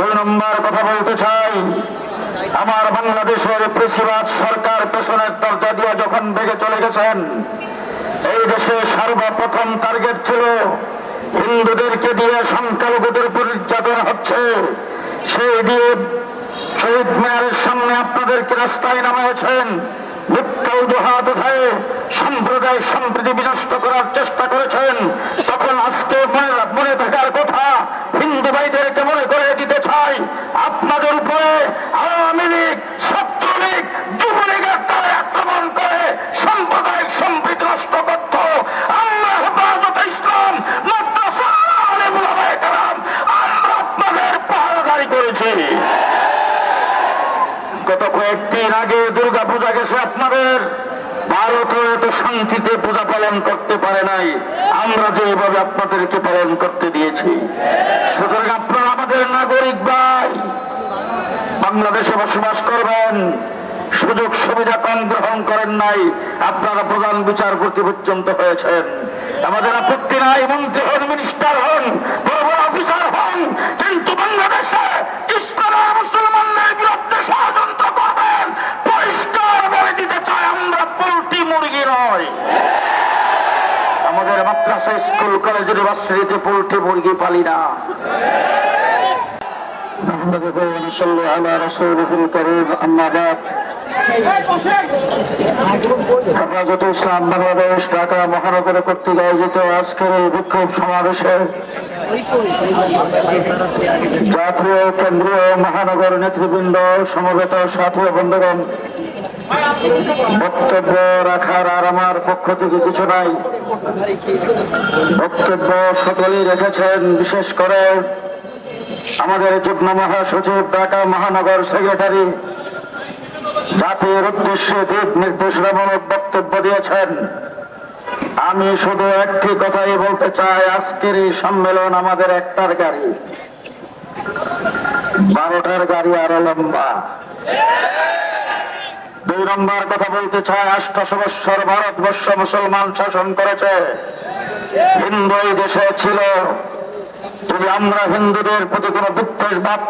দুই নম্বর কথা বলতে চাই, আমার বাংলাদেশের প্রেসিবাদ সরকার পেছনের দরজা দিয়ে যখন ভেঙে চলে গেছেন, এই দেশে সর্বপ্রথম টার্গেট ছিল হিন্দুদেরকে দিয়ে সংখ্যালঘুদের উপর নির্যাতন হচ্ছে। সেই দিয়ে শহীদ মিনারের সামনে আপনাদেরকে রাস্তায় নামিয়েছেন। সাম্প্রদায়িক সম্প্রীতি বিনষ্ট করার চেষ্টা করেছেন। তখন আজকে মনে থাকার কথা হিন্দু ভাইদেরকে মনে করে দিতে আপনাদের উপরে আওয়ামী লীগ, ছাত্রলীগ যুবলীগের তারা আক্রমণ করে, সাম্প্রদায়িক সম্প্রীতি আমরা হেফাজত ইসলাম গত কয়েকদিন আগে দুর্গা পূজা গেছে আপনাদের। ভারত এত শান্তিতে পূজা পালন করতে পারে নাই। আমরা যেভাবে আপনাদেরকে পালন করতে দিয়েছি। সুতরাং আপনারা আমাদের নাগরিক ভাই বাংলাদেশে বসবাস করবেন। সুযোগ সুবিধা কম গ্রহণ করেন নাই। আপনারা প্রধান বিচারপতি পর্যন্ত হয়েছেন। আমাদের আপত্তি নাই, মন্ত্রী হন, মিনিস্টার হন বড় অফিসার হন, কিন্তু বাংলাদেশে করবেন। মুরগি নয়। আমাদের মাদ্রাসা, স্কুল, কলেজ, ইউনিভার্সিটিতে পোল্ট্রি মুরগি পালি না। نحمده ونصلي على رسوله الكريم أما بعد হেফাজত ইসলাম বাংলাদেশ ঢাকা মহানগর কর্তৃক আয়োজিত আজকের এই বিক্ষোভ সমাবেশে জাতীয় কেন্দ্রীয় মহানগর নেতৃবৃন্দ সমবেত সাথী ও বন্ধুগণ বক্তব্য রাখার আর আমার পক্ষ থেকে কিছু নাই বক্তব্য সকলেই রেখেছেন বিশেষ করে আমাদের যুগ্ম মহাসচিব ঢাকা মহানগর সেক্রেটারি, জাতির উদ্দেশ্যে দিক নির্দেশনামূলক বক্তব্য দিয়েছেন। আমি শুধু একটি কথাই বলতে চাই, আজকের এই সম্মেলন আমাদের একটার গাড়ি। বারোটার গাড়ি আরও লম্বা। দুই নম্বর কথা বলতে চাই, আষ্টশো বৎসর ভারতবর্ষ মুসলমান শাসন করেছে। হিন্দু দেশে ছিল। যদি আমরা হিন্দুদের প্রতি কোনো বিদ্বেষ, ভাব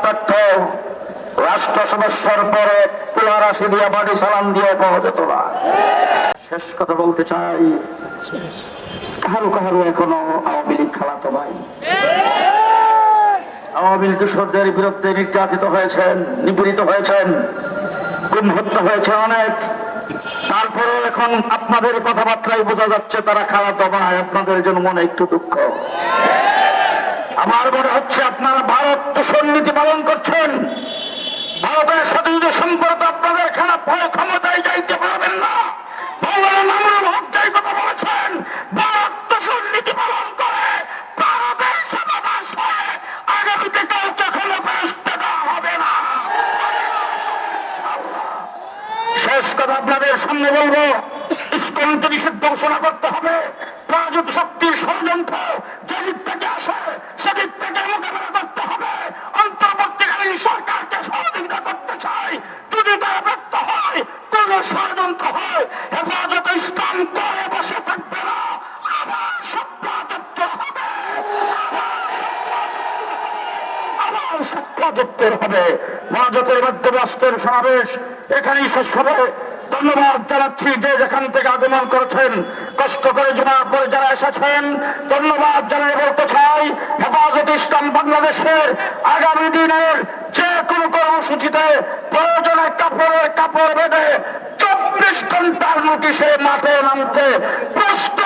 রাষ্ট্র সমস্যার পরে কুলার আসি দিয়া বাড়ি সালাম দিয়ে পাওয়া যেত না। শেষ কথা বলতে চাই কাহারু কাহারু এখনও আওয়ামী লীগ খেলাতো ভাই আওয়ামী লীগ কৃষকদের বিরুদ্ধে নির্যাতিত হয়েছেন, নিপীড়িত হয়েছেন, গুম হত্যা হয়েছে অনেক। তারপরে এখন আপনাদের কথাবার্তায় বোঝা যাচ্ছে তারা খারাপ ভাই আপনাদের জন্য মনে একটু দুঃখ। আমার মনে হচ্ছে আপনারা ভারত দূষণ নীতি পালন করছেন। ভারতের সাথে যদি সম্পর্ক আপনাদের খারাপ হয় ক্ষমতায় যাইতে পারবেন না আগামীতে হবে না। আপনাদের বলব ঘোষণা করতে হবে। প্রাযুত শক্তির ষড়যন্ত্র যেদিক থেকে আসে। সেদিক থেকে মোকাবেলা করতে হবে। অন্তর্বর্তীকালীন সরকারকে সহযোগিতা করতে চাই। যদি তারা ব্যর্থ হয়, কোন ষড়যন্ত্র হয়, হেফাজত ইসলাম করে বসে থাকবে না। আবার সভ্যাযত্নের হবে। মহাজতের মাধ্যমে আজকের সমাবেশ। এখানেই শেষ হবে। ধন্যবাদ জানাচ্ছি যে যেখান থেকে আগমন করেছেন। কষ্ট করে জমার পরে যারা এসেছেন, ধন্যবাদ জানাই বলতে চাই হেফাজত ইসলাম বাংলাদেশের আগামী দিনের যে কোনো কর্মসূচিতে প্রয়োজনে কাপড়ের কাপড় বেঁধে চব্বিশ ঘণ্টার নোটিশে মাঠে নামতে প্রশ্ন